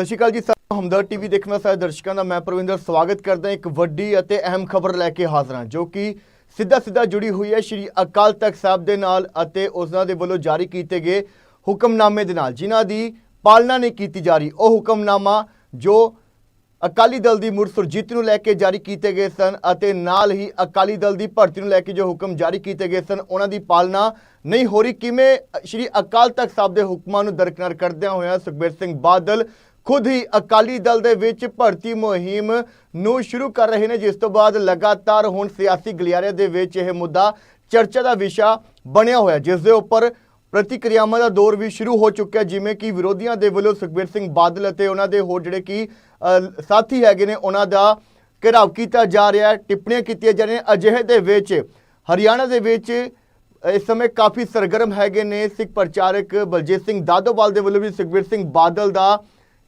ਸਤਿ ਸ਼੍ਰੀ ਅਕਾਲ ਜੀ ਸਾਰਿਆਂ ਹਮਦਰ ਟੀਵੀ ਦੇਖਣ ਵਾਲੇ ਸਾਰੇ ਦਰਸ਼ਕਾਂ ਦਾ ਮੈਂ ਪ੍ਰਵਿੰਦਰ ਸਵਾਗਤ ਕਰਦਾ ਇੱਕ ਵੱਡੀ ਅਤੇ ਅਹਿਮ ਖਬਰ ਲੈ ਕੇ ਹਾਜ਼ਰ ਹਾਂ, ਜੋ ਕਿ ਸਿੱਧਾ ਸਿੱਧਾ ਜੁੜੀ ਹੋਈ ਹੈ ਸ਼੍ਰੀ ਅਕਾਲ ਤਖਤ ਸਾਹਿਬ ਦੇ ਨਾਲ ਅਤੇ ਉਹਨਾਂ ਦੇ ਵੱਲੋਂ ਜਾਰੀ ਕੀਤੇ ਗਏ ਹੁਕਮਨਾਮੇ ਦੇ ਨਾਲ, ਜਿਨ੍ਹਾਂ ਦੀ ਪਾਲਣਾ ਨਹੀਂ ਕੀਤੀ ਜਾ ਰਹੀ। ਉਹ ਹੁਕਮਨਾਮਾ ਜੋ ਅਕਾਲੀ ਦਲ ਦੀ ਮੁੜ ਸੁਰਜੀਤ ਨੂੰ ਲੈ ਕੇ ਜਾਰੀ ਕੀਤੇ ਗਏ ਸਨ ਅਤੇ ਨਾਲ ਹੀ ਅਕਾਲੀ ਦਲ ਦੀ ਭਰਤੀ ਨੂੰ ਲੈ ਕੇ ਜੋ ਹੁਕਮ ਜਾਰੀ ਕੀਤੇ ਗਏ ਸਨ, ਉਹਨਾਂ ਦੀ ਪਾਲਣਾ ਨਹੀਂ ਹੋ ਰਹੀ। ਕਿਵੇਂ ਸ਼੍ਰੀ ਅਕਾਲ ਤਖਤ ਸਾਹਿਬ ਦੇ ਹੁਕਮਾਂ ਨੂੰ ਦਰਕਨਾਰ ਕਰਦਿਆਂ ਹੋਇਆਂ ਸੁਖਬੀਰ ਸਿੰਘ ਬਾਦਲ ਖੁਦ ਹੀ ਅਕਾਲੀ ਦਲ ਦੇ ਵਿੱਚ ਭਰਤੀ ਮੁਹਿੰਮ ਨੂੰ ਸ਼ੁਰੂ ਕਰ ਰਹੇ ਨੇ, ਜਿਸ ਤੋਂ ਬਾਅਦ ਲਗਾਤਾਰ ਹੁਣ ਸਿਆਸੀ ਗਲਿਆਰੇ ਦੇ ਵਿੱਚ ਇਹ ਮੁੱਦਾ ਚਰਚਾ ਦਾ ਵਿਸ਼ਾ ਬਣਿਆ ਹੋਇਆ ਜਿਸ ਦੇ ਉੱਪਰ ਪ੍ਰਤੀਕਿਰਿਆਵਾਂ ਦਾ ਦੌਰ ਵੀ ਸ਼ੁਰੂ ਹੋ ਚੁੱਕਿਆ ਜਿਵੇਂ ਕਿ ਵਿਰੋਧੀਆਂ ਦੇ ਵੱਲੋਂ ਸੁਖਬੀਰ ਸਿੰਘ ਬਾਦਲ ਅਤੇ ਉਹਨਾਂ ਦੇ ਹੋਰ ਜਿਹੜੇ ਕਿ ਸਾਥੀ ਹੈਗੇ ਨੇ, ਉਹਨਾਂ ਦਾ ਘਿਰਾਵ ਕੀਤਾ ਜਾ ਰਿਹਾ ਹੈ, ਟਿੱਪਣੀਆਂ ਕੀਤੀਆਂ ਜਾ ਰਹੀਆਂ ਅਜਿਹੇ ਦੇ ਵਿੱਚ, ਹਰਿਆਣਾ ਦੇ ਵਿੱਚ ਇਸ ਸਮੇਂ ਕਾਫੀ ਸਰਗਰਮ ਹੈਗੇ ਨੇ ਸਿੱਖ ਪ੍ਰਚਾਰਕ ਬਲਜੀਤ ਸਿੰਘ ਦਾਦੋਵਾਲ ਦੇ ਵੱਲੋਂ ਵੀ ਸੁਖਬੀਰ ਸਿੰਘ ਬਾਦਲ ਦਾ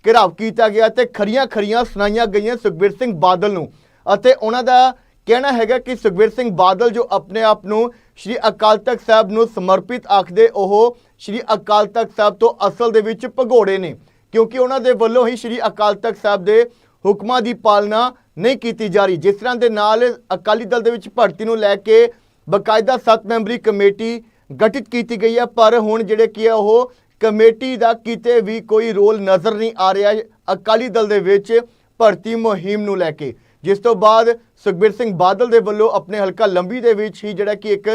ਘਿਰਾਵ ਕੀਤਾ ਗਿਆ ਤੇ ਖਰੀਆਂ ਖਰੀਆਂ ਸੁਣਾਈਆਂ ਗਈਆਂ ਸੁਖਬੀਰ ਸਿੰਘ ਬਾਦਲ ਨੂੰ। ਅਤੇ ਉਹਨਾਂ ਦਾ ਕਹਿਣਾ ਹੈਗਾ ਕਿ ਸੁਖਬੀਰ ਸਿੰਘ ਬਾਦਲ ਜੋ ਆਪਣੇ ਆਪ ਨੂੰ ਸ਼੍ਰੀ ਅਕਾਲ ਤਖਤ ਸਾਹਿਬ ਨੂੰ ਸਮਰਪਿਤ ਆਖਦੇ, ਉਹ ਸ਼੍ਰੀ ਅਕਾਲ ਤਖਤ ਸਾਹਿਬ ਤੋਂ ਅਸਲ ਦੇ ਵਿੱਚ ਭਗੋੜੇ ਨੇ। ਕਿਉਂਕਿ ਉਹਨਾਂ ਦੇ ਵੱਲੋਂ ਹੀ ਸ਼੍ਰੀ ਅਕਾਲ ਤਖਤ ਸਾਹਿਬ ਦੇ ਹੁਕਮਾਂ ਦੀ ਪਾਲਣਾ ਨਹੀਂ ਕੀਤੀ ਜਾ ਰਹੀ। ਜਿਸ ਤਰ੍ਹਾਂ ਦੇ ਨਾਲ ਅਕਾਲੀ ਦਲ ਦੇ ਵਿੱਚ ਭਰਤੀ ਨੂੰ ਲੈ ਕੇ ਬਕਾਇਦਾ 7 ਮੈਂਬਰੀ ਕਮੇਟੀ ਗਠਿਤ ਕੀਤੀ ਗਈ ਹੈ। ਪਰ ਹੁਣ ਜਿਹੜੇ ਕੀ ਹੈ ਉਹ ਕਮੇਟੀ ਦਾ ਕਿਤੇ ਵੀ ਕੋਈ ਰੋਲ ਨਜ਼ਰ ਨਹੀਂ ਆ ਰਿਹਾ ਅਕਾਲੀ ਦਲ ਦੇ ਵਿੱਚ ਭਰਤੀ ਮੁਹਿੰਮ ਨੂੰ ਲੈ ਕੇ। ਜਿਸ ਤੋਂ ਬਾਅਦ ਸੁਖਬੀਰ ਸਿੰਘ ਬਾਦਲ ਦੇ ਵੱਲੋਂ ਆਪਣੇ ਹਲਕਾ ਲੰਬੀ ਦੇ ਵਿੱਚ ਹੀ ਜਿਹੜਾ ਕਿ ਇੱਕ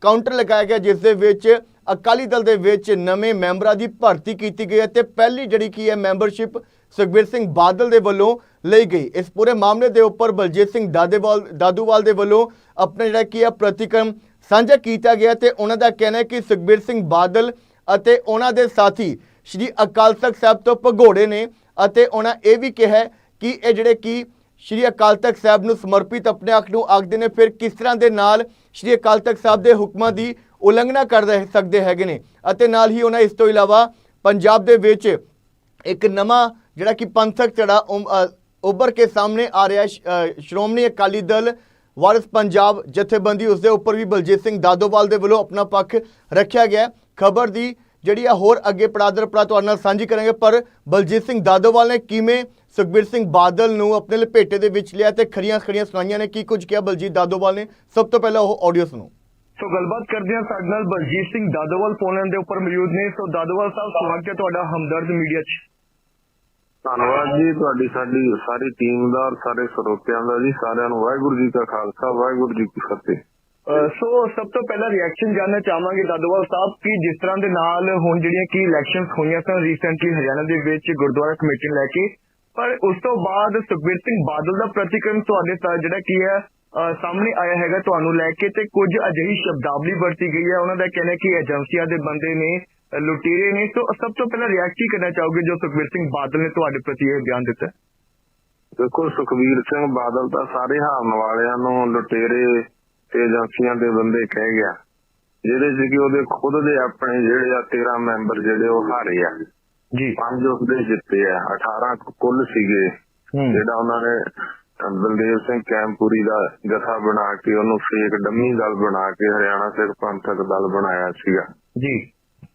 ਕਾਊਂਟਰ ਲਗਾਇਆ ਗਿਆ, ਜਿਸ ਦੇ ਵਿੱਚ ਅਕਾਲੀ ਦਲ ਦੇ ਵਿੱਚ ਨਵੇਂ ਮੈਂਬਰਾਂ ਦੀ ਭਰਤੀ ਕੀਤੀ ਗਈ ਹੈ ਤੇ ਪਹਿਲੀ ਜਿਹੜੀ ਕੀ ਹੈ ਮੈਂਬਰਸ਼ਿਪ ਸੁਖਬੀਰ ਸਿੰਘ ਬਾਦਲ ਦੇ ਵੱਲੋਂ ਲਈ ਗਈ। ਇਸ ਪੂਰੇ ਮਾਮਲੇ ਦੇ ਉੱਪਰ ਬਲਜੀਤ ਸਿੰਘ ਦਾਦੇਵਾਲ, ਦਾਦੂਵਾਲ ਦੇ ਵੱਲੋਂ ਆਪਣਾ ਜਿਹੜਾ ਕੀ ਹੈ ਪ੍ਰਤੀਕਰਮ ਸਾਂਝਾ ਕੀਤਾ ਗਿਆ ਤੇ ਉਹਨਾਂ ਦਾ ਕਹਿਣਾ ਹੈ ਕਿ ਸੁਖਬੀਰ ਸਿੰਘ ਬਾਦਲ ਅਤੇ ਉਹਨਾਂ ਦੇ ਸਾਥੀ ਸ਼੍ਰੀ ਅਕਾਲ ਤਖਤ ਸਾਹਿਬ ਤੋਂ ਭਗੋੜੇ ਨੇ ਅਤੇ ਉਹਨਾਂ ਇਹ ਵੀ ਕਿਹਾ ਕਿ ਇਹ ਜਿਹੜੇ ਕੀ ਸ਼੍ਰੀ ਅਕਾਲ ਤਖਤ ਸਾਹਿਬ ਨੂੰ ਸਮਰਪਿਤ ਆਪਣੇ ਅੱਖ ਨੂੰ ਆਖਦੇ ਨੇ, ਫਿਰ ਕਿਸ ਤਰ੍ਹਾਂ ਦੇ ਨਾਲ ਸ਼੍ਰੀ ਅਕਾਲ ਤਖਤ ਸਾਹਿਬ ਦੇ ਹੁਕਮਾਂ ਦੀ ਉਲੰਘਣਾ ਕਰ ਰਹੇ ਸਕਦੇ ਹੈਗੇ ਨੇ? ਅਤੇ ਨਾਲ ਹੀ ਉਹਨਾਂ ਇਸ ਤੋਂ ਇਲਾਵਾ ਪੰਜਾਬ ਦੇ ਵਿੱਚ ਇੱਕ ਨਵਾਂ ਜਿਹੜਾ ਕਿ ਪੰਥਕ ਧੜਾ ਉਮ- ਉੱਭਰ ਕੇ ਸਾਹਮਣੇ ਆ ਰਿਹਾ ਸ਼੍ਰੋਮਣੀ ਅਕਾਲੀ ਦਲ ਵਾਰਿਸ ਪੰਜਾਬ ਜਥੇਬੰਦੀ ਉਸ ਦੇ ਉੱਪਰ ਵੀ ਬਲਜੀਤ ਸਿੰਘ ਦਾਦੋਵਾਲ ਦੇ ਵੱਲੋਂ ਆਪਣਾ ਪੱਖ ਰੱਖਿਆ ਗਿਆ ਖਬਰ ਦੀ ਜਿਹੜੀ ਆ ਹੋਰ ਅੱਗੇ ਪੜਾਦਰ ਪੜਾ ਤੁਹਾਡੇ ਨਾਲ ਸਾਂਝੀ ਕਰਾਂਗੇ ਪਰ ਬਲਜੀਤ ਸਿੰਘ ਦਾਦੋਵਾਲ ਨੇ ਕਿਵੇਂ ਸੁਖਬੀਰ ਸਿੰਘ ਬਾਦਲ ਨੂੰ ਆਪਣੇ ਲਪੇਟੇ ਦੇ ਵਿੱਚ ਲਿਆ ਤੇ ਖਰੀਆਂ ਖਰੀਆਂ ਸੁਣਾਈਆਂ ਨੇ ਕੀ ਕੁਝ ਕਿਹਾ ਬਲਜੀਤ ਦਾਦੋਵਾਲ ਨੇ? ਸਭ ਤੋਂ ਪਹਿਲਾਂ ਉਹ ਆਡੀਓ ਸੁਣੋ। ਸੋ ਗੱਲਬਾਤ ਕਰਦੇ ਹਾਂ ਸਾਡੇ ਨਾਲ ਬਲਜੀਤ ਸਿੰਘ ਦਾਦੋਵਾਲ ਫੋਨ ਲਾਈਨ ਦੇ ਉੱਪਰ ਮੌਜੂਦ ਨੇ। ਸੋ ਦਾਦੋਵਾਲ ਸਾਹਿਬ ਸਵਾਗਤ ਹੈ ਤੁਹਾਡਾ ਹਮਦਰਦ ਮੀਡੀਆ 'ਚ। ਧੰਨਵਾਦ ਜੀ ਤੁਹਾਡੀ ਸਾਡੀ ਸਾਰੀ ਟੀਮ ਦਾ ਸਾਰੇ ਸਰੋਤਿਆਂ ਦਾ ਜੀ ਸਾਰਿਆਂ ਨੂੰ ਵਾਹਿਗੁਰੂ ਜੀ ਕਾ ਖਾਲਸਾ ਵਾਹਿਗੁਰੂ ਜੀ ਕੀ ਫਤਿਹ। ਸੋ ਸਭ ਤੋਂ ਪਹਿਲਾਂ ਰਿਐਕਸ਼ਨ ਜਾਨਣਾ ਚਾਹਾਂਗੇ ਦਾਦੋਵਾਲ ਸਾਹਿਬ ਕਿ ਜਿਸ ਤਰ੍ਹਾਂ ਦੇ ਨਾਲ ਹੁਣ ਜਿਹੜੀਆਂ ਕੀ ਇਲੈਕਸ਼ਨਸ ਹੋਈਆਂ ਸਨ ਰੀਸੈਂਟਲੀ ਹਰਿਆਣਾ ਦੇ ਵਿੱਚ ਗੁਰਦੁਆਰਾ ਕਮੇਟੀ ਲੈ ਕੇ, ਪਰ ਉਸ ਤੋਂ ਬਾਅਦ ਸੁਖਬੀਰ ਸਿੰਘ ਬਾਦਲ ਦਾ ਪ੍ਰਤੀਕਰਮ ਤੁਹਾਡੇ ਜਿਹੜਾ ਕੀ ਹੈ ਸਾਹਮਣੇ ਆਇਆ ਹੈਗਾ ਤੁਹਾਨੂੰ ਲੈ ਕੇ ਤੇ ਕੁਝ ਅਜਿਹੀ ਸ਼ਬਦਾਵਲੀ ਵਰਤੀ ਗਈ ਹੈ। ਉਹਨਾਂ ਦਾ ਕਹਿਣਾ ਕਿ ਏਜੰਸੀਆਂ ਦੇ ਬੰਦੇ ਨੇ ਲੁਟੇਰੇ ਨੇ। ਸੋ ਸਭ ਤੋਂ ਪਹਿਲਾਂ ਰਿਐਕਟ ਕੀ ਕਰਨਾ ਚਾਹੋਗੇ ਜੋ ਸੁਖਬੀਰ ਸਿੰਘ ਬਾਦਲ ਨੇ ਤੁਹਾਡੇ ਪ੍ਰਤੀ ਇਹ ਬਿਆਨ ਦਿੱਤਾ? ਦੇਖੋ ਸੁਖਬੀਰ ਸਿੰਘ ਬਾਦਲ ਤਾਂ ਸਾਰੇ ਹਾਰਨ ਵਾਲਿਆਂ ਨੂੰ ਲੁਟੇਰੇ ਤੇ ਏਜੰਸੀਆਂ ਦੇ ਬੰਦੇ ਕਹਿ ਗਿਆ। ਜਿਹੜੇ ਸੀ ਕਿ ਉਹਦੇ ਖੁਦ ਦੇ ਆਪਣੇ ਜਿਹੜੇ ਆ 13 ਮੈਂਬਰ ਜਿਹੜੇ ਉਹ ਹਾਰੇ ਆ। ਜੀ। ਪੰਜ ਉਸਦੇ ਜਿੱਤੇ ਆ। 18 ਕੁੱਲ ਸੀਗੇ। ਜਿਹੜਾ ਉਹਨਾਂ ਨੇ ਬਲਦੇਵ ਸਿੰਘ ਕੈਂਪੂਰੀ ਦਾ ਜਥਾ ਬਣਾ ਕੇ ਉਹਨੂੰ ਫੇਕ ਡੰਮੀ ਦਲ ਬਣਾ ਕੇ ਹਰਿਆਣਾ ਸਿੱਖ ਪੰਥਕ ਦਲ ਬਣਾਇਆ ਸੀਗਾ। ਜੀ।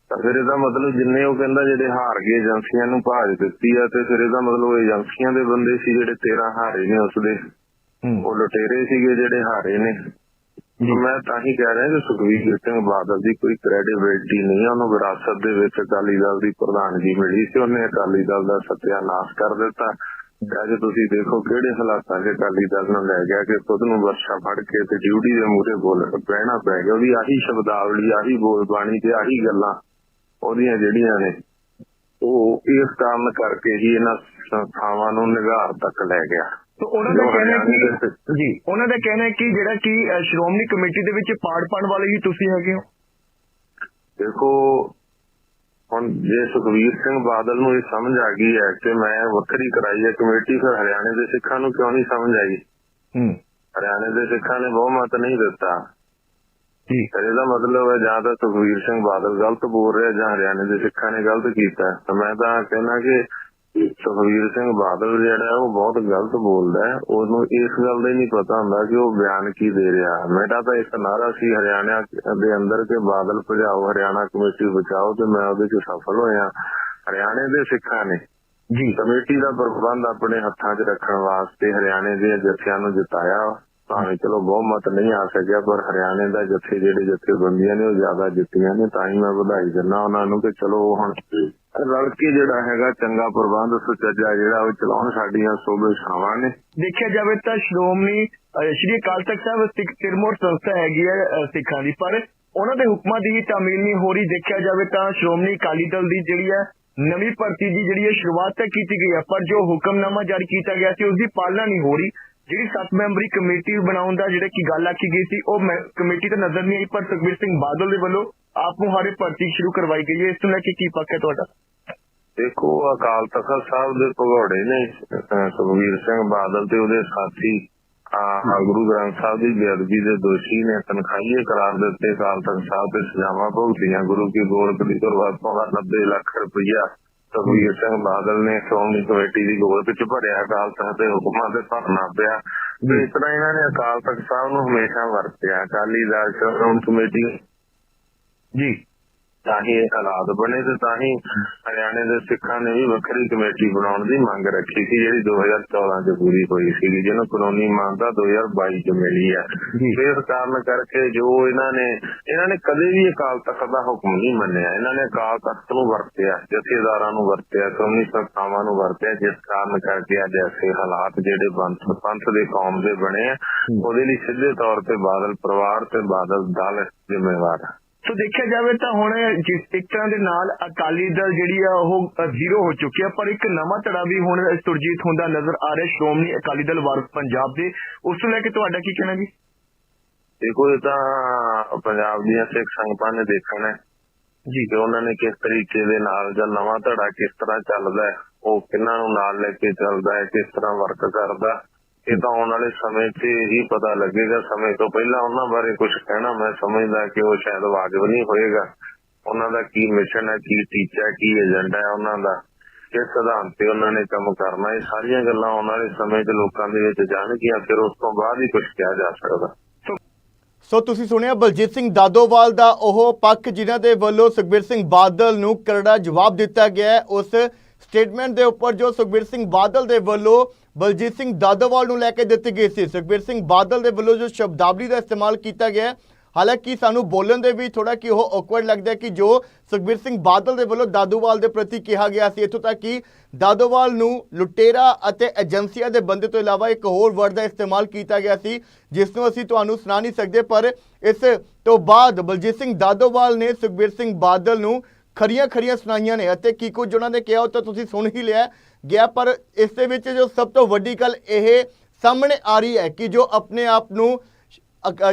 ਤਾਂ ਫਿਰ ਇਹਦਾ ਮਤਲਬ ਜਿੰਨੇ ਉਹ ਕਹਿੰਦਾ ਜਿਹੜੇ ਹਾਰ ਗਏ ਏਜੰਸੀਆਂ ਨੂੰ ਭਾਜ ਦਿੱਤੀ ਆ ਤੇ ਫਿਰ ਇਹਦਾ ਮਤਲਬ ਏਜੰਸੀਆਂ ਦੇ ਬੰਦੇ ਸੀ ਜਿਹੜੇ 13 ਹਾਰੇ ਨੇ ਉਸਦੇ। ਉਹ ਲੁਟੇਰੇ ਸੀਗੇ ਜਿਹੜੇ ਹਾਰੇ ਨੇ। ਮੈਂ ਤਾਂ ਹੀ ਕਹਿ ਰਿਹਾ ਕਿ ਸੁਖਵੀਰ ਸਿੰਘ ਬਾਦਲ ਦੀ ਕੋਈ ਕ੍ਰੈਡੀਬਿਲਿਟੀ ਨਹੀਂ ਆ, ਉਹਨੂੰ ਵਿਰਾਸਤ ਦੇ ਵਿੱਚ ਅਕਾਲੀ ਦਲ ਦੀ ਪ੍ਰਧਾਨਗੀ ਮਿਲੀ ਸੀ, ਉਹਨੇ ਅਕਾਲੀ ਦਲ ਦਾ ਸਤਿਆਨਾਸ਼ ਕਰ ਦਿੱਤਾ। ਅੱਜ ਤੁਸੀਂ ਦੇਖੋ ਕਿਹੜੇ ਹਾਲਾਤਾਂ 'ਚ ਅਕਾਲੀ ਦਲ ਨੂੰ ਲੈ ਗਿਆ ਕਿ ਖੁਦ ਨੂੰ ਵਰਸ਼ਾ ਫੜ ਕੇ ਤੇ ਡਿਊਟੀ ਦੇ ਮੂਹਰੇ ਬੋਲ ਬਹਿਣਾ ਪੈ ਗਿਆ। ਉਹਦੀ ਆਹੀ ਸ਼ਬਦਾਵਲੀ, ਆਹੀ ਬੋਲ ਬਾਣੀ ਤੇ ਆਹੀ ਗੱਲਾਂ ਉਹਦੀਆਂ ਜਿਹੜੀਆਂ ਨੇ, ਉਹ ਇਸ ਕਾਰਨ ਕਰਕੇ ਹੀ ਇਹਨਾਂ ਸੰਸਥਾਵਾਂ ਨੂੰ ਨਿਗਾਰ ਤੱਕ ਲੈ ਗਿਆ। ਤੋ ਉਹਨਾਂ ਦਾ ਕਹਿਣਾ ਹੈ ਕਿ ਜੀ ਉਹਨਾਂ ਦਾ ਕਹਿਣਾ ਹੈ ਕਿ ਜਿਹੜਾ ਕਿ ਸ਼੍ਰੋਮਣੀ ਕਮੇਟੀ ਦੇ ਵਿੱਚ ਪਾੜ ਪਾਣ ਵਾਲੇ ਹੀ ਤੁਸੀਂ ਹੈਗੇ ਹੋ? ਦੇਖੋ ਹੁਣ ਜੇ ਸੁਖਵੀਰ ਸਿੰਘ ਬਾਦਲ ਨੂੰ ਇਹ ਸਮਝ ਆ ਗਈ ਹੈ ਕਿ ਮੈਂ ਵੱਖਰੀ ਕਰਾਈ ਹੈ ਕਮੇਟੀ ਫਿਰ ਹਰਿਆਣੇ ਦੇ ਸਿੱਖਾਂ ਨੂੰ ਕਿਉਂ ਨਹੀਂ ਸਮਝ ਆਈ? ਹੂੰ। ਹਰਿਆਣੇ ਦੇ ਸਿੱਖਾਂ ਨੇ ਬਹੁਮਤ ਨਹੀਂ ਦਿੱਤਾ। ਜੀ। ਇਹਦਾ ਮਤਲਬ ਹੈ ਜਾਂ ਤਾਂ ਸੁਖਵੀਰ ਸਿੰਘ ਬਾਦਲ ਗਲਤ ਬੋਲ ਰਿਹਾ ਜਾਂ ਹਰਿਆਣੇ ਦੇ ਸਿੱਖਾਂ ਨੇ ਗਲਤ ਕੀਤਾ। ਤਾਂ ਮੈਂ ਤਾਂ ਕਹਿੰਦਾ ਕਿ ਸੁਖਵੀਰ ਸਿੰਘ ਬਾਦਲ ਜਿਹੜਾ ਉਹ ਬਹੁਤ ਗਲਤ ਬੋਲਦਾ ਹੈ। ਉਹਨੂੰ ਇਸ ਗੱਲ ਦਾ ਹੀ ਨਹੀਂ ਪਤਾ ਹੁੰਦਾ ਕਿ ਉਹ ਬਿਆਨ ਕੀ ਦੇ ਰਿਹਾ ਮੇਰਾ ਤਾਂ ਇੱਕ ਨਾਰਾ ਸੀ ਹਰਿਆਣਾ ਦੇ ਅੰਦਰ ਕਿ ਬਾਦਲ ਭਜਾਓ ਹਰਿਆਣਾ ਕਮੇਟੀ ਬਚਾਓ ਤੇ ਮੈਂ ਉਹਦੇ 'ਚ ਸਫਲ ਹੋਇਆ। ਹਰਿਆਣੇ ਦੇ ਸਿੱਖਾਂ ਨੇ ਜੀ। ਕਮੇਟੀ ਦਾ ਪ੍ਰਬੰਧ ਆਪਣੇ ਹੱਥਾਂ 'ਚ ਰੱਖਣ ਵਾਸਤੇ ਹਰਿਆਣੇ ਦੇ ਜਥਿਆਂ ਨੂੰ ਜਿਤਾਇਆ। ਭਾਵੇਂ ਚਲੋ ਬਹੁਮਤ ਨਹੀਂ ਆ ਸਕਿਆ ਪਰ ਹਰਿਆਣੇ ਦਾ ਜਥੇ ਜਿਹੜੇ ਜਥੇਬੰਦੀਆਂ ਨੇ ਉਹ ਜ਼ਿਆਦਾ ਜਿੱਤੀਆਂ ਨੇ ਤਾਂ ਹੀ ਮੈਂ ਵਧਾਈ ਦਿੰਦਾ ਉਹਨਾਂ ਨੂੰ ਕਿ ਚਲੋ ਹੁਣ ਰਲ ਕੇ ਜਿਹੜਾ ਹੈਗਾ ਚੰਗਾ ਪ੍ਰਬੰਧ ਸੁਚੱਜਾ ਜਿਹੜਾ ਉਹ ਚਲਾਉਣ ਸਾਡੀਆਂ ਸੋਭੇ ਛਾਵਾਂ ਨੇ। ਦੇਖਿਆ ਜਾਵੇ ਤਾਂ ਸ਼੍ਰੋਮਣੀ ਸ਼੍ਰੀ ਅਕਾਲ ਤਖਤ ਸਾਹਿਬ ਸਿੱਖ ਤਿਰਮੋਰ ਸੰਸਥਾ ਹੈਗੀ ਹੈ ਸਿੱਖਾਂ ਦੀ। ਪਰ ਉਹਨਾਂ ਦੇ ਹੁਕਮਾਂ ਦੀ ਤਾਮੀਲ ਨਹੀਂ ਹੋ ਰਹੀ। ਦੇਖਿਆ ਜਾਵੇ ਤਾਂ ਸ਼੍ਰੋਮਣੀ ਅਕਾਲੀ ਦਲ ਦੀ ਜਿਹੜੀ ਹੈ, ਨਵੀਂ ਭਰਤੀ ਦੀ ਜਿਹੜੀ ਹੈ ਸ਼ੁਰੂਆਤ ਤਾਂ ਕੀਤੀ ਗਈ ਹੈ, ਪਰ ਜੋ ਹੁਕਮਨਾਮਾ ਜਾਰੀ ਕੀਤਾ ਗਿਆ ਸੀ ਉਸ ਦੀ ਪਾਲਣਾ ਨਹੀਂ ਹੋ ਰਹੀ। ਜਿਹੜੀ 7 ਮੈਂਬਰੀ ਕਮੇਟੀ ਬਣਾਉਣ ਦਾ ਜਿਹੜਾ ਕੀ ਗੱਲ ਆਖੀ ਗਈ ਸੀ, ਉਹ ਕਮੇਟੀ ਤਾਂ ਨਜ਼ਰ ਨਹੀਂ ਆਈ, ਪਰ ਸੁਖਬੀਰ ਸਿੰਘ ਬਾਦਲ ਦੇ ਵੱਲੋਂ ਆਪ ਮੁਹਾਰੇ ਭਰਤੀ ਸ਼ੁਰੂ ਕਰਵਾਈ ਗਈ ਹੈ। ਇਸ ਤੋਂ ਲੈ ਕੇ ਕੀ ਪੱਕ ਤੁਹਾਡਾ? ਦੇਖੋ, ਅਕਾਲ ਤਖਤ ਸਾਹਿਬ ਦੇ ਭਗੌੜੇ ਨੇ ਸੁਖਬੀਰ ਸਿੰਘ ਬਾਦਲ ਤੇ ਉਹਦੇ ਸਾਥੀ ਆ ਗੁਰੂ ਗ੍ਰੰਥ ਸਾਹਿਬ ਦੀ ਬੇਅਦਬੀ ਦੇ ਦੋਸ਼ੀ ਨੇ ਤਨਖਾਹੀਏ ਕਰਾਰ ਦਿੱਤੇ। ਅਕਾਲ ਤਖਤ ਸਾਹਿਬ ਤੇ ਸਜ਼ਾਵਾਂ ਭੁਗਤੀਆਂ। ਗੁਰੂ ਕੀ ਗੋਲਕ ਦੀ ਗੁਰਬਾਤ ਪਾਉਂਦਾ 90 ਲੱਖ ਰੁਪਇਆ ਸੁਖਬੀਰ ਸਿੰਘ ਬਾਦਲ ਨੇ ਸ਼੍ਰੋਮਣੀ ਕਮੇਟੀ ਦੀ ਗੋਲਕ ਚ ਭਰਿਆ ਅਕਾਲ ਤਖਤ ਦੇ ਹੁਕਮਾਂ ਤੇ ਭਰਨਾ ਪਿਆ। ਤੇ ਇਸ ਤਰ੍ਹਾਂ ਇਹਨਾਂ ਨੇ ਅਕਾਲ ਤਖਤ ਸਾਹਿਬ ਨੂੰ ਹਮੇਸ਼ਾ ਵਰਤਿਆ। ਅਕਾਲੀ ਦਲ ਸ਼੍ਰੋਮਣੀ ਕਮੇਟੀ ਜੀ। ਤਾਂ ਹੀ ਇਹ ਹਾਲਾਤ ਬਣੇ ਤੇ ਤਾਂ ਹੀ ਹਰਿਆਣੇ ਦੇ ਸਿੱਖਾਂ ਨੇ ਵੀ ਵੱਖਰੀ ਕਮੇਟੀ ਬਣਾਉਣ ਦੀ ਮੰਗ ਰੱਖੀ ਸੀ ਜਿਹੜੀ 2014 ਚ ਪੂਰੀ ਹੋਈ ਸੀ ਜਿਹਨੂੰ ਕਾਨੂੰਨੀ ਮਾਨਤਾ 2022 ਚ ਮਿਲੀ ਹੈ। ਇਸ ਕਾਰਨ ਕਰਕੇ ਜੋ ਇਹਨਾਂ ਨੇ ਇਹਨਾਂ ਨੇ ਕਦੇ ਵੀ ਅਕਾਲ ਤਖਤ ਦਾ ਹੁਕਮ ਨਹੀਂ ਮੰਨਿਆ। ਇਹਨਾਂ ਨੇ ਅਕਾਲ ਤਖਤ ਨੂੰ ਵਰਤਿਆ ਜਥੇਦਾਰਾਂ ਨੂੰ ਵਰਤਿਆ ਕੌਮੀ ਸੰਸਥਾਵਾਂ ਨੂੰ ਵਰਤਿਆ ਜਿਸ ਕਾਰਨ ਕਰਕੇ ਅੱਜ ਐਸੇ ਹਾਲਾਤ ਜਿਹੜੇ ਬੰਦ ਪੰਥ ਦੇ ਕੌਮ ਦੇ ਬਣੇ ਆ। ਉਹਦੇ ਲਈ ਸਿੱਧੇ ਤੌਰ ਤੇ ਬਾਦਲ ਪਰਿਵਾਰ ਤੇ ਬਾਦਲ ਦਲ ਜ਼ਿੰਮੇਵਾਰ ਹੈ ਸੋ ਦੇਖਿਆ ਜਾਵੇ ਤਾਂ ਹੁਣ ਜਿਸ ਇੱਕ ਤਰ੍ਹਾਂ ਦੇ ਨਾਲ ਅਕਾਲੀ ਦਲ ਜਿਹੜੀ ਆ ਉਹ ਜ਼ੀਰੋ ਹੋ ਚੁੱਕੀ ਆ ਪਰ ਇੱਕ ਨਵਾਂ ਧੜਾ ਵੀ ਹੁਣ ਸੁਰਜੀਤ ਹੁੰਦਾ ਨਜ਼ਰ ਆ ਰਿਹਾ ਸ਼੍ਰੋਮਣੀ ਅਕਾਲੀ ਦਲ ਵਾਰਸ ਪੰਜਾਬ ਦੇ। ਉਸ ਨੂੰ ਲੈ ਕੇ ਤੁਹਾਡਾ ਕੀ ਕਹਿਣਾ ਜੀ? ਦੇਖੋ ਇਹ ਤਾਂ ਪੰਜਾਬ ਦੀਆਂ ਸਿੱਖ ਸੰਗਤਾਂ ਨੇ ਦੇਖਣਾ ਜੀ। ਕਿ ਉਹਨਾਂ ਨੇ ਕਿਸ ਤਰੀਕੇ ਦੇ ਨਾਲ ਜਾਂ ਨਵਾਂ ਧੜਾ ਕਿਸ ਤਰ੍ਹਾਂ ਚੱਲਦਾ ਹੈ ਉਹ ਕਿੰਨਾਂ ਨੂੰ ਨਾਲ ਲੈ ਕੇ ਚੱਲਦਾ ਹੈ ਕਿਸ ਤਰ੍ਹਾਂ ਵਰਕ ਕਰਦਾ ਹੈ। ਇਹ ਤਾਂ ਆਉਣ ਵਾਲੇ ਸਮੇਂ 'ਚ ਹੀ ਪਤਾ ਲੱਗੇਗਾ। ਸਮੇਂ ਤੋਂ ਪਹਿਲਾਂ ਉਹਨਾਂ ਬਾਰੇ ਕੁਝ ਕਹਿਣਾ ਮੈਂ ਸਮਝਦਾ ਕਿ ਉਹ ਸ਼ਾਇਦ ਵਾਜਬ ਨਹੀਂ ਹੋਏਗਾ। ਉਹਨਾਂ ਦਾ ਕੀ ਮਿਸ਼ਨ ਹੈ, ਕੀ ਟੀਚਾ, ਕੀ ਏਜੰਡਾ ਹੈ ਉਹਨਾਂ ਦਾ, ਕਿਸ ਸਿਧਾਂਤ ਤੇ ਉਹਨਾਂ ਨੇ ਕੰਮ ਕਰਨਾ ਇਹ ਸਾਰੀਆਂ ਗੱਲਾਂ ਆਉਣ ਵਾਲੇ ਸਮੇਂ 'ਚ ਲੋਕਾਂ ਦੇ ਵਿੱਚ ਜਾਣਗੀਆਂ, ਫਿਰ ਉਸ ਤੋਂ ਬਾਅਦ ਹੀ ਕੁਝ ਕਿਹਾ ਜਾ ਸਕਦਾ। ਸੋ ਤੁਸੀਂ ਸੁਣਿਆ ਬਲਜੀਤ ਸਿੰਘ ਦਾਦੋਵਾਲ ਦਾ ਉਹ ਪੱਖ ਜਿਨ੍ਹਾਂ ਦੇ ਵੱਲੋਂ ਸੁਖਬੀਰ ਸਿੰਘ ਬਾਦਲ ਨੂੰ ਕਰੜਾ ਜਵਾਬ ਦਿੱਤਾ ਗਿਆ ਉਸ ਸਟੇਟਮੈਂਟ ਦੇ ਉੱਪਰ ਜੋ ਸੁਖਬੀਰ ਸਿੰਘ ਬਾਦਲ ਦੇ ਵੱਲੋਂ ਬਲਜੀਤ ਸਿੰਘ ਦਾਦੋਵਾਲ ਨੂੰ ਲੈ ਕੇ ਦਿੱਤੀ ਗਈ ਸੀ। ਸੁਖਬੀਰ ਸਿੰਘ ਬਾਦਲ ਦੇ ਵੱਲੋਂ ਜੋ ਸ਼ਬਦਾਵਲੀ ਦਾ ਇਸਤੇਮਾਲ ਕੀਤਾ ਗਿਆ ਹਾਲਾਂਕਿ ਸਾਨੂੰ ਬੋਲਣ ਦੇ ਵੀ ਥੋੜਾ ਕਿ ਉਹ ਔਕਵਰਡ ਲੱਗਦਾ ਕਿ ਜੋ ਸੁਖਬੀਰ ਸਿੰਘ ਬਾਦਲ ਦੇ ਵੱਲੋਂ ਦਾਦੋਵਾਲ ਦੇ ਪ੍ਰਤੀ ਕਿਹਾ ਗਿਆ ਸੀ, ਇੱਥੋਂ ਤੱਕ ਕਿ ਦਾਦੋਵਾਲ ਨੂੰ ਲੁਟੇਰਾ ਅਤੇ ਏਜੰਸੀਆਂ ਦੇ ਬੰਦੇ ਤੋਂ ਇਲਾਵਾ ਇੱਕ ਹੋਰ ਵਰਡ ਦਾ ਇਸਤੇਮਾਲ ਕੀਤਾ ਗਿਆ ਸੀ, ਜਿਸ ਨੂੰ ਅਸੀਂ ਤੁਹਾਨੂੰ ਸੁਣਾ ਨਹੀਂ ਸਕਦੇ, ਪਰ ਇਸ ਤੋਂ ਬਾਅਦ ਬਲਜੀਤ ਸਿੰਘ ਦਾਦੋਵਾਲ ਨੇ ਸੁਖਬੀਰ ਸਿੰਘ ਬਾਦਲ ਨੂੰ ਖਰੀਆਂ ਖਰੀਆਂ ਸੁਣਾਈਆਂ ਨੇ ਅਤੇ ਕੀ ਕੁਝ ਉਹਨਾਂ ਨੇ ਕਿਹਾ ਉਹ ਤਾਂ ਤੁਸੀਂ ਸੁਣ ਹੀ ਲਿਆ ਗਿਆ, ਪਰ ਇਸ ਦੇ ਵਿੱਚ ਜੋ ਸਭ ਤੋਂ ਵੱਡੀ ਗੱਲ ਇਹ ਸਾਹਮਣੇ ਆ ਰਹੀ ਹੈ ਕਿ ਜੋ ਆਪਣੇ ਆਪ ਨੂੰ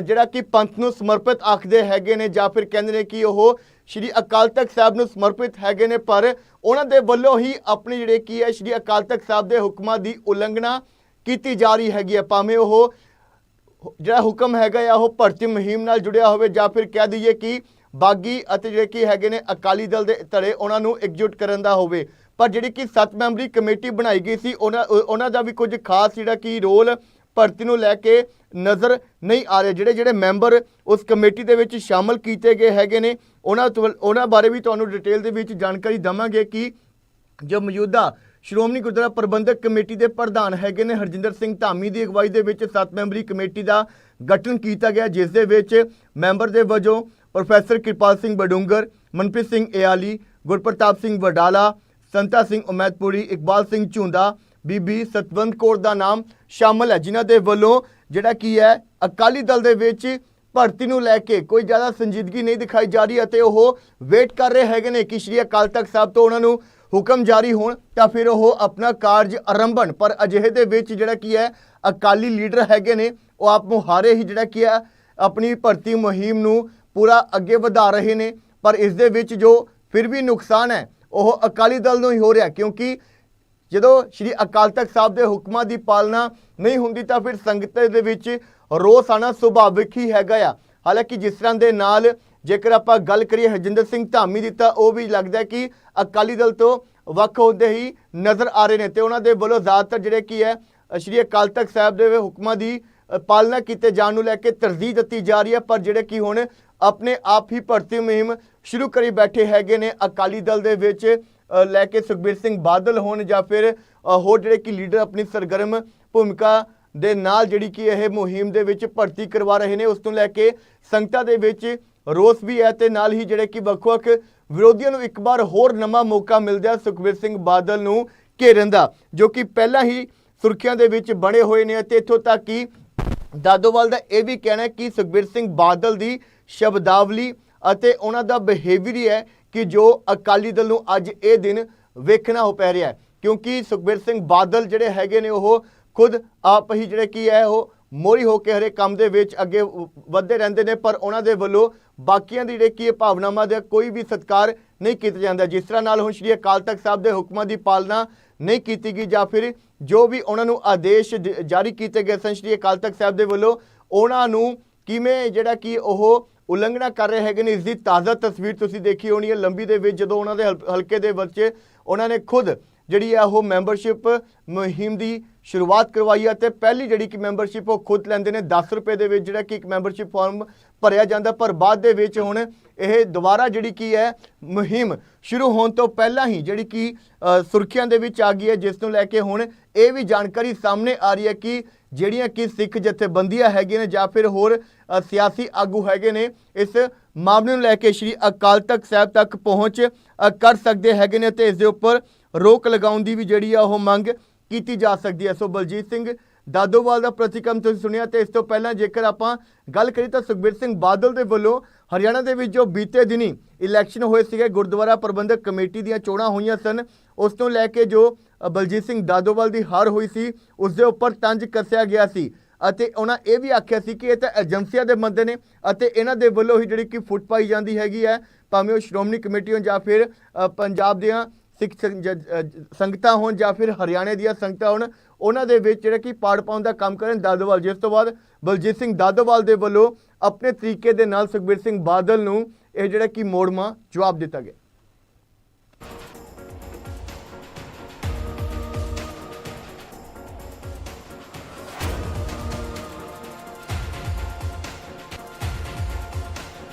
ਜਿਹੜਾ ਕਿ ਪੰਥ ਨੂੰ ਸਮਰਪਿਤ ਆਖਦੇ ਹੈਗੇ ਨੇ ਜਾਂ ਫਿਰ ਕਹਿੰਦੇ ਨੇ ਕਿ ਉਹ ਸ਼੍ਰੀ ਅਕਾਲ ਤਖਤ ਸਾਹਿਬ ਨੂੰ ਸਮਰਪਿਤ ਹੈਗੇ ਨੇ, ਪਰ ਉਹਨਾਂ ਦੇ ਵੱਲੋਂ ਹੀ ਆਪਣੇ ਜਿਹੜੇ ਕੀ ਹੈ ਸ਼੍ਰੀ ਅਕਾਲ ਤਖਤ ਸਾਹਿਬ ਦੇ ਹੁਕਮਾਂ ਦੀ ਉਲੰਘਣਾ ਕੀਤੀ ਜਾ ਰਹੀ ਹੈਗੀ ਹੈ। ਭਾਵੇਂ ਉਹ ਜਿਹੜਾ ਹੁਕਮ ਹੈਗਾ ਆ, ਉਹ ਭਰਤੀ ਮੁਹਿੰਮ ਨਾਲ ਜੁੜਿਆ ਹੋਵੇ ਜਾਂ ਫਿਰ ਕਹਿ ਦਈਏ ਕਿ ਬਾਗੀ ਅਤੇ ਜਿਹੜੇ ਕੀ ਹੈਗੇ ਨੇ ਅਕਾਲੀ ਦਲ ਦੇ ਧੜੇ, ਉਹਨਾਂ ਨੂੰ ਇਕਜੁੱਟ ਕਰਨ ਦਾ ਹੋਵੇ। ਪਰ ਜਿਹੜੀ ਕਿ 7 ਮੈਂਬਰੀ ਕਮੇਟੀ ਬਣਾਈ ਗਈ ਸੀ, ਉਹਨਾਂ ਉਹਨਾਂ ਦਾ ਵੀ ਕੁਝ ਖਾਸ ਜਿਹੜਾ ਕਿ ਰੋਲ ਭਰਤੀ ਨੂੰ ਲੈ ਕੇ ਨਜ਼ਰ ਨਹੀਂ ਆ ਰਿਹਾ। ਜਿਹੜੇ ਜਿਹੜੇ ਮੈਂਬਰ ਉਸ ਕਮੇਟੀ ਦੇ ਵਿੱਚ ਸ਼ਾਮਲ ਕੀਤੇ ਗਏ ਹੈਗੇ ਨੇ, ਉਹਨਾਂ ਉਹਨਾਂ ਬਾਰੇ ਵੀ ਤੁਹਾਨੂੰ ਡਿਟੇਲ ਦੇ ਵਿੱਚ ਜਾਣਕਾਰੀ ਦਵਾਂਗੇ ਕਿ ਜੋ ਮੌਜੂਦਾ ਸ਼੍ਰੋਮਣੀ ਗੁਰਦੁਆਰਾ ਪ੍ਰਬੰਧਕ ਕਮੇਟੀ ਦੇ ਪ੍ਰਧਾਨ ਹੈਗੇ ਨੇ ਹਰਜਿੰਦਰ ਸਿੰਘ ਧਾਮੀ ਦੀ ਅਗਵਾਈ ਦੇ ਵਿੱਚ 7 ਮੈਂਬਰੀ ਕਮੇਟੀ ਦਾ ਗਠਨ ਕੀਤਾ ਗਿਆ, ਜਿਸ ਦੇ ਵਿੱਚ ਮੈਂਬਰ ਦੇ ਵਜੋਂ ਪ੍ਰੋਫੈਸਰ ਕਿਰਪਾਲ ਸਿੰਘ ਬਡੂੰਗਰ ਮਨਪ੍ਰੀਤ ਸਿੰਘ ਏਆਲੀ, ਗੁਰਪ੍ਰਤਾਪ ਸਿੰਘ ਵਡਾਲਾ, ਸੰਤਾ ਸਿੰਘ ਉਮੈਦਪੁਰੀ, ਇਕਬਾਲ ਸਿੰਘ ਝੁੰਦਾ, ਬੀਬੀ ਸਤਵੰਤ ਕੌਰ ਦਾ ਨਾਮ ਸ਼ਾਮਲ ਹੈ, ਜਿਨ੍ਹਾਂ ਦੇ ਵੱਲੋਂ ਜਿਹੜਾ ਕੀ ਹੈ, ਅਕਾਲੀ ਦਲ ਦੇ ਵਿੱਚ ਭਰਤੀ ਨੂੰ ਲੈ ਕੇ ਕੋਈ ਜ਼ਿਆਦਾ ਸੰਜੀਦਗੀ ਨਹੀਂ ਦਿਖਾਈ ਜਾ ਰਹੀ ਅਤੇ ਉਹ ਵੇਟ ਕਰ ਰਹੇ ਹੈਗੇ ਨੇ ਕਿ ਸ਼੍ਰੀ ਅਕਾਲ ਤਖਤ ਸਾਹਿਬ ਤੋਂ ਉਹਨਾਂ ਨੂੰ ਹੁਕਮ ਜਾਰੀ ਹੋਣ, ਤਾਂ ਫਿਰ ਉਹ ਆਪਣਾ ਕਾਰਜ ਆਰੰਭਣ। ਪਰ ਅਜਿਹੇ ਦੇ ਵਿੱਚ ਜਿਹੜਾ ਕੀ ਹੈ, ਅਕਾਲੀ ਲੀਡਰ ਹੈਗੇ ਨੇ, ਉਹ ਆਪ ਮੁਹਾਰੇ ਹੀ ਜਿਹੜਾ ਕੀ ਹੈ, ਆਪਣੀ ਭਰਤੀ ਮੁਹਿੰਮ ਨੂੰ ਪੂਰਾ ਅੱਗੇ ਵਧਾ ਰਹੇ ਨੇ, ਪਰ ਇਸ ਦੇ ਵਿੱਚ ਜੋ ਫਿਰ ਵੀ ਨੁਕਸਾਨ ਹੈ, ਉਹ ਅਕਾਲੀ ਦਲ ਨੂੰ ਹੀ ਹੋ ਰਿਹਾ, ਕਿਉਂਕਿ ਜਦੋਂ ਸ਼੍ਰੀ ਅਕਾਲ ਤਖਤ ਸਾਹਿਬ ਦੇ ਹੁਕਮਾਂ ਦੀ ਪਾਲਣਾ ਨਹੀਂ ਹੁੰਦੀ ਤਾਂ ਫਿਰ ਸੰਗਤ ਦੇ ਵਿੱਚ ਰੋਸ ਆਣਾ ਸੁਭਾਵਿਕ ਹੀ ਹੈਗਾ ਆ। ਹਾਲਾਂਕਿ ਜਿਸ ਤਰ੍ਹਾਂ ਦੇ ਨਾਲ ਜੇਕਰ ਆਪਾਂ ਗੱਲ ਕਰੀਏ ਹਰਜਿੰਦਰ ਸਿੰਘ ਧਾਮੀ ਦੀ, ਤਾਂ ਉਹ ਵੀ ਲੱਗਦਾ ਕਿ ਅਕਾਲੀ ਦਲ ਤੋਂ ਵੱਖ ਹੁੰਦੇ ਹੀ ਨਜ਼ਰ ਆ ਰਹੇ ਨੇ ਤੇ ਉਹਨਾਂ ਦੇ ਵੱਲੋਂ ਜ਼ਿਆਦਾਤਰ ਜਿਹੜੇ ਕੀ ਹੈ, ਸ਼੍ਰੀ ਅਕਾਲ ਤਖਤ ਸਾਹਿਬ ਦੇ ਹੁਕਮਾਂ ਦੀ ਪਾਲਣਾ ਕੀਤੇ ਜਾਣ ਨੂੰ ਲੈ ਕੇ ਤਰਜੀਹ ਦਿੱਤੀ ਜਾ ਰਹੀ ਹੈ, ਪਰ ਜਿਹੜੇ ਕੀ ਹੁਣ ਆਪਣੇ ਆਪ ਹੀ ਭਰਤੀ ਮੁਹਿੰਮ ਸ਼ੁਰੂ ਕਰੀ ਬੈਠੇ ਹੈਗੇ ਨੇ। ਅਕਾਲੀ ਦਲ ਦੇ ਵਿੱਚ ਲੈ ਕੇ ਸੁਖਬੀਰ ਸਿੰਘ ਬਾਦਲ ਹੋਣ ਜਾਂ ਫਿਰ ਹੋਰ ਜਿਹੜੇ ਕਿ ਲੀਡਰ ਆਪਣੀ ਸਰਗਰਮ ਭੂਮਿਕਾ ਦੇ ਨਾਲ ਜਿਹੜੀ ਕਿ ਇਹ ਮੁਹਿੰਮ ਦੇ ਵਿੱਚ ਭਰਤੀ ਕਰਵਾ ਰਹੇ ਨੇ, ਉਸ ਤੋਂ ਲੈ ਕੇ ਸੰਗਤਾਂ ਦੇ ਵਿੱਚ ਰੋਸ ਵੀ ਹੈ ਤੇ ਨਾਲ ਹੀ ਜਿਹੜੇ ਕਿ ਵੱਖ-ਵੱਖ ਵਿਰੋਧੀਆਂ ਨੂੰ ਇੱਕ ਵਾਰ ਹੋਰ ਨਵਾਂ ਮੌਕਾ ਮਿਲਦਾ ਸੁਖਬੀਰ ਸਿੰਘ ਬਾਦਲ ਨੂੰ ਘੇਰਨ ਦਾ, ਜੋ ਕਿ ਪਹਿਲਾਂ ਹੀ ਸੁਰਖੀਆਂ ਦੇ ਵਿੱਚ ਬਣੇ ਹੋਏ ਨੇ ਅਤੇ ਇੱਥੋਂ ਤੱਕ ਕਿ ਦਾਦੋਵਾਲ ਦਾ ਇਹ ਵੀ ਕਹਿਣਾ ਕਿ ਸੁਖਬੀਰ ਸਿੰਘ ਬਾਦਲ ਦੀ ਸ਼ਬਦਾਵਲੀ ਅਤੇ ਉਹਨਾਂ ਦਾ ਬਿਹੇਵੀਅਰ ਹੀ ਹੈ ਕਿ ਜੋ ਅਕਾਲੀ ਦਲ ਨੂੰ ਅੱਜ ਇਹ ਦਿਨ ਵੇਖਣਾ ਹੋ ਪੈ ਰਿਹਾ ਹੈ। ਕਿਉਂਕਿ ਸੁਖਬੀਰ ਸਿੰਘ ਬਾਦਲ ਜਿਹੜੇ ਹੈਗੇ ਨੇ ਉਹ ਖੁਦ ਆਪ ਹੀ ਜਿਹੜੇ ਕੀ ਹੈ, ਉਹ ਮੋਰੀ ਹੋ ਕੇ ਹਰੇ ਕੰਮ ਦੇ ਵਿੱਚ ਅੱਗੇ ਵੱਧਦੇ ਰਹਿੰਦੇ ਨੇ, ਪਰ ਉਹਨਾਂ ਦੇ ਵੱਲੋਂ ਬਾਕੀਆਂ ਦੀ ਜਿਹੜੇ ਕੀ ਹੈ, ਭਾਵਨਾਵਾਂ ਦਾ ਕੋਈ ਵੀ ਸਤਿਕਾਰ ਨਹੀਂ ਕੀਤਾ ਜਾਂਦਾ। ਜਿਸ ਤਰ੍ਹਾਂ ਨਾਲ ਹੁਣ ਸ਼੍ਰੀ ਅਕਾਲ ਤਖਤ ਸਾਹਿਬ ਦੇ ਹੁਕਮਾਂ ਦੀ ਪਾਲਣਾ ਨਹੀਂ ਕੀਤੀ ਗਈ ਜਾਂ ਫਿਰ ਜੋ ਵੀ ਉਹਨਾਂ ਨੂੰ ਆਦੇਸ਼ ਜਾਰੀ ਕੀਤੇ ਗਏ ਸਨ ਸ਼੍ਰੀ ਅਕਾਲ ਤਖਤ ਸਾਹਿਬ ਦੇ ਵੱਲੋਂ, ਉਹਨਾਂ ਨੂੰ ਕਿਵੇਂ ਜਿਹੜਾ ਕਿ ਉਹ ਉਲੰਘਣਾ ਕਰ ਰਹੇ ਹੈਗੇ ਨੇ। ਇਸ ਦੀ ਤਾਜ਼ਾ ਤਸਵੀਰ ਤੁਸੀਂ ਦੇਖੀ ਹੋਣੀ ਹੈ। ਲੰਬੀ ਦੇ ਵਿੱਚ ਜਦੋਂ ਉਹਨਾਂ ਦੇ ਹਲ- ਹਲਕੇ ਦੇ ਬੱਚੇ ਉਹਨਾਂ ਨੇ ਖੁਦ ਜਿਹੜੀ ਹੈ ਉਹ ਮੈਂਬਰਸ਼ਿਪ ਮੁਹਿੰਮ ਦੀ ਸ਼ੁਰੂਆਤ ਕਰਵਾਈ ਹੈ ਤੇ ਪਹਿਲੀ ਜਿਹੜੀ ਕਿ ਮੈਂਬਰਸ਼ਿਪ ਉਹ ਖੁਦ ਲੈਂਦੇ ਨੇ। 10 ਰੁਪਏ ਦੇ ਵਿੱਚ ਜਿਹੜਾ ਕਿ ਇੱਕ ਮੈਂਬਰਸ਼ਿਪ ਫਾਰਮ ਭਰਿਆ ਜਾਂਦਾ। ਪਰ ਬਾਅਦ ਦੇ ਵਿੱਚ ਹੁਣ ਇਹ ਦੁਬਾਰਾ ਜਿਹੜੀ ਕੀ ਹੈ ਮੁਹਿੰਮ ਸ਼ੁਰੂ ਹੋਣ ਤੋਂ ਪਹਿਲਾਂ ਹੀ ਜਿਹੜੀ ਕਿ ਅ, ਸੁਰਖੀਆਂ ਦੇ ਵਿੱਚ ਆ ਗਈ ਹੈ। ਜਿਸ ਨੂੰ ਲੈ ਕੇ ਹੁਣ ਇਹ ਵੀ ਜਾਣਕਾਰੀ ਸਾਹਮਣੇ ਆ ਰਹੀ ਹੈ ਕਿ ਜਿਹੜੀਆਂ ਕਿ ਸਿੱਖ ਜਥੇਬੰਦੀਆਂ ਹੈਗੀਆਂ ਨੇ ਜਾਂ ਫਿਰ ਹੋਰ ਸਿਆਸੀ ਆਗੂ ਹੈਗੇ ਨੇ, ਇਸ ਮਾਮਲੇ ਨੂੰ ਲੈ ਕੇ ਸ਼੍ਰੀ ਅਕਾਲ ਤਖਤ ਸਾਹਿਬ ਤੱਕ ਪਹੁੰਚ ਕਰ ਸਕਦੇ ਹੈਗੇ ਨੇ ਤੇ ਇਸ ਦੇ ਉੱਪਰ ਰੋਕ ਲਗਾਉਣ ਦੀ ਵੀ ਜਿਹੜੀ ਆ ਉਹ ਮੰਗ ਕੀਤੀ ਜਾ ਸਕਦੀ ਹੈ। ਸੋ ਬਲਜੀਤ ਸਿੰਘ ਦਾਦੋਵਾਲ ਦਾ ਪ੍ਰਤੀਕਰਮ ਤੁਸੀਂ ਸੁਣਿਆ ਤੇ ਇਸ ਤੋਂ ਪਹਿਲਾਂ ਜੇਕਰ ਆਪਾਂ ਗੱਲ ਕਰੀਏ ਤਾਂ ਸੁਖਬੀਰ ਸਿੰਘ ਬਾਦਲ ਦੇ ਵੱਲੋਂ ਹਰਿਆਣਾ ਦੇ ਵਿੱਚ ਜੋ ਬੀਤੇ ਦਿਨੀ ਇਲੈਕਸ਼ਨ ਹੋਏ ਸੀਗੇ, ਗੁਰਦੁਆਰਾ ਪ੍ਰਬੰਧਕ ਕਮੇਟੀ ਦੀਆਂ ਚੋਣਾਂ ਹੋਈਆਂ ਸਨ, ਉਸ ਤੋਂ ਲੈ ਕੇ ਜੋ ਬਲਜੀਤ ਸਿੰਘ ਦਾਦੋਵਾਲ ਦੀ ਹਾਰ ਹੋਈ ਸੀ, ਉਸ ਦੇ ਉੱਪਰ ਤੰਜ ਕੱਸਿਆ ਗਿਆ ਸੀ ਅਤੇ ਉਹਨਾਂ ਇਹ ਵੀ ਆਖਿਆ ਸੀ ਕਿ ਇਹ ਤਾਂ ਏਜੰਸੀਆਂ ਦੇ ਬੰਦੇ ਨੇ ਅਤੇ ਇਹਨਾਂ ਦੇ ਵੱਲੋਂ ਹੀ ਜਿਹੜੀ ਕਿ ਫੁੱਟ ਪਾਈ ਜਾਂਦੀ ਹੈਗੀ ਹੈ, ਭਾਵੇਂ ਉਹ ਸ਼੍ਰੋਮਣੀ ਕਮੇਟੀ ਹੋਣ ਜਾਂ ਫਿਰ ਪੰਜਾਬ ਦੀਆਂ ਸਿੱਖ ਸੰਗਤਾਂ ਹੋਣ ਜਾਂ ਫਿਰ ਹਰਿਆਣੇ ਦੀਆਂ ਸੰਗਤਾਂ ਹੋਣ ਉਹਨਾਂ ਦੇ ਵਿੱਚ ਜਿਹੜਾ ਕਿ ਪਾੜ ਪਾਉਣ ਦਾ ਕੰਮ ਕਰਨ ਦਾਦੋਵਾਲ। ਜਿਸ ਤੋਂ ਬਾਅਦ ਬਲਜੀਤ ਸਿੰਘ ਦਾਦੋਵਾਲ ਦੇ ਵੱਲੋਂ ਆਪਣੇ ਤਰੀਕੇ ਦੇ ਨਾਲ ਸੁਖਬੀਰ ਸਿੰਘ ਬਾਦਲ ਨੂੰ ਇਹ ਜਿਹੜਾ ਕਿ ਮੋੜਮਾ ਜਵਾਬ ਦਿੱਤਾ ਗਿਆ।